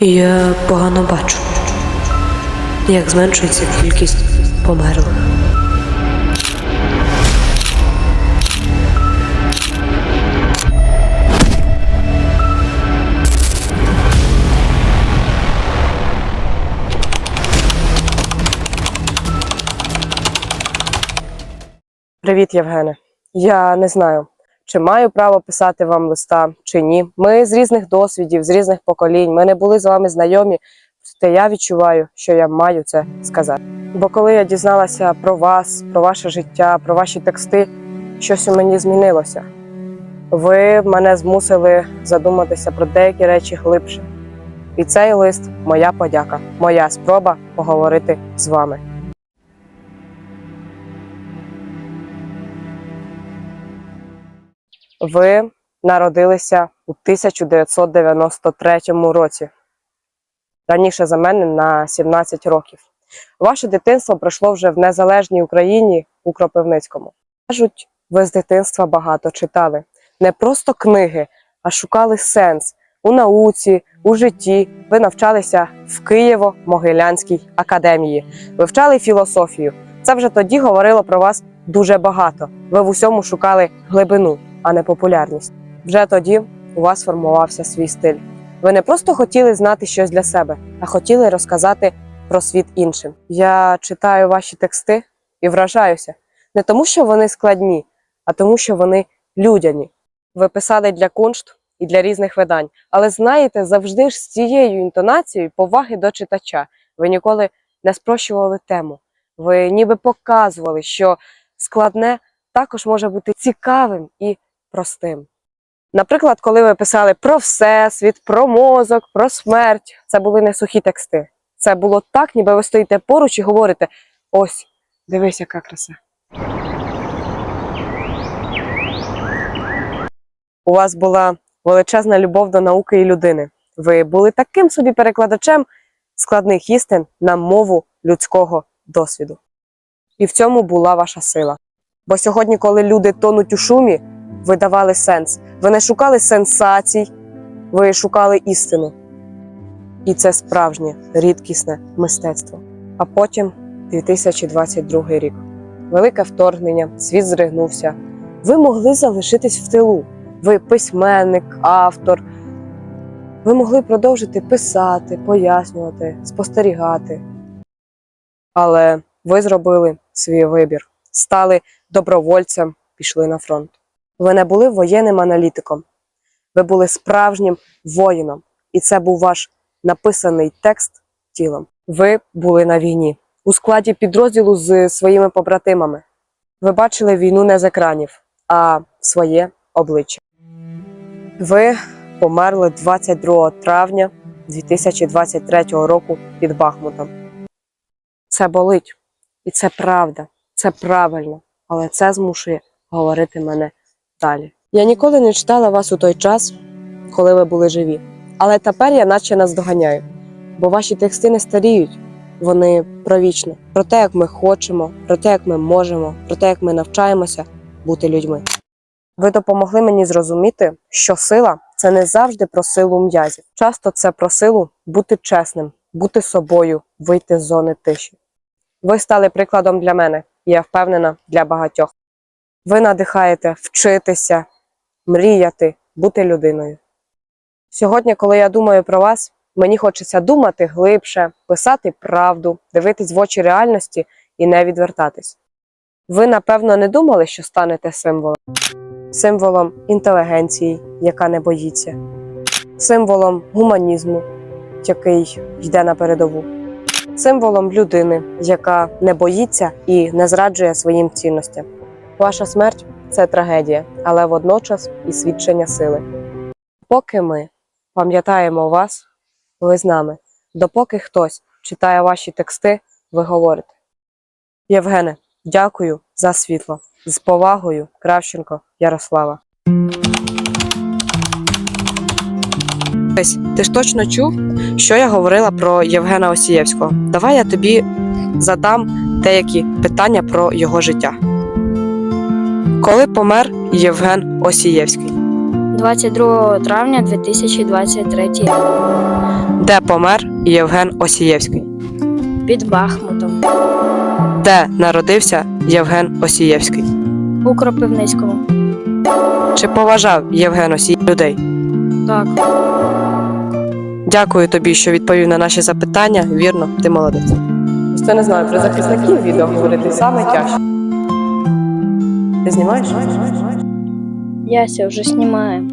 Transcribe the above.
Я погано бачу, як зменшується кількість померлих. Привіт, Євгене. Я не знаю, чи маю право писати вам листа, чи ні. Ми з різних досвідів, з різних поколінь. Ми не були з вами знайомі, проте я відчуваю, що я маю це сказати. Бо коли я дізналася про вас, про ваше життя, про ваші тексти, щось у мені змінилося. Ви мене змусили задуматися про деякі речі глибше. І цей лист моя подяка, моя спроба поговорити з вами. Ви народилися у 1993 році. Раніше за мене на 17 років. Ваше дитинство пройшло вже в незалежній Україні у Кропивницькому. Кажуть, ви з дитинства багато читали. Не просто книги, а шукали сенс у науці, у житті. Ви навчалися в Києво-Могилянській академії, вивчали філософію. Це вже тоді говорило про вас дуже багато. Ви в усьому шукали глибину а не популярність. Вже тоді у вас формувався свій стиль. Ви не просто хотіли знати щось для себе, а хотіли розказати про світ іншим. Я читаю ваші тексти і вражаюся не тому, що вони складні, а тому, що вони людяні. Ви писали для куншт і для різних видань, але знаєте, завжди ж з цією інтонацією поваги до читача. Ви ніколи не спрощували тему. Ви ніби показували, що складне також може бути цікавим і простим. Наприклад, коли ви писали про всесвіт, про мозок, про смерть, це були не сухі тексти. Це було так, ніби ви стоїте поруч і говорите: ось, дивись, яка краса. У вас була величезна любов до науки і людини. Ви були таким собі перекладачем складних істин на мову людського досвіду. І в цьому була ваша сила. Бо сьогодні, коли люди тонуть у шумі, ви давали сенс. Ви не шукали сенсацій, ви шукали істину. І це справжнє рідкісне мистецтво. А потім 2022 рік. Велике вторгнення, світ зригнувся. Ви могли залишитись в тилу. Ви письменник, автор. Ви могли продовжити писати, пояснювати, спостерігати. Але ви зробили свій вибір, стали добровольцем, пішли на фронт. Ви не були воєнним аналітиком, ви були справжнім воїном, і це був ваш написаний текст тілом. Ви були на війні у складі підрозділу з своїми побратимами. Ви бачили війну не з екранів, а своє обличчя. Ви померли 22 травня 2023 року під Бахмутом. Це болить, і це правда, це правильно, але це змушує говорити мене далі. Я ніколи не читала вас у той час, коли ви були живі. Але тепер я наче наздоганяю, бо ваші тексти не старіють, вони про вічне, про те, як ми хочемо, про те, як ми можемо, про те, як ми навчаємося бути людьми. Ви допомогли мені зрозуміти, що сила це не завжди про силу м'язів. Часто це про силу бути чесним, бути собою, вийти з зони тиші. Ви стали прикладом для мене, і я впевнена, для багатьох. Ви надихаєте вчитися, мріяти, бути людиною. Сьогодні, коли я думаю про вас, мені хочеться думати глибше, писати правду, дивитись в очі реальності і не відвертатись. Ви, напевно, не думали, що станете символом, символом інтелігенції, яка не боїться, символом гуманізму, який йде на передову, символом людини, яка не боїться і не зраджує своїм цінностям. Ваша смерть це трагедія, але водночас і свідчення сили. Поки ми пам'ятаємо вас, ви з нами. Допоки хтось читає ваші тексти, ви говорите. Євгене, дякую за світло. З повагою, Кравченко Ярослава. Ти ж точно чув, що я говорила про Євгена Осієвського. Давай я тобі задам деякі питання про його життя. Коли помер Євген Осієвський? 22 травня 2023 рік. Де помер Євген Осієвський? Під Бахмутом. Де народився Євген Осієвський? У Кропивницькому. Чи поважав Євген Осій людей? Так. Дякую тобі, що відповів на наші запитання. Вірно, ти молодець. Просто не знаю, про захисників відео говорити саме тяжче. Ти снимаешь? Яся уже знімає.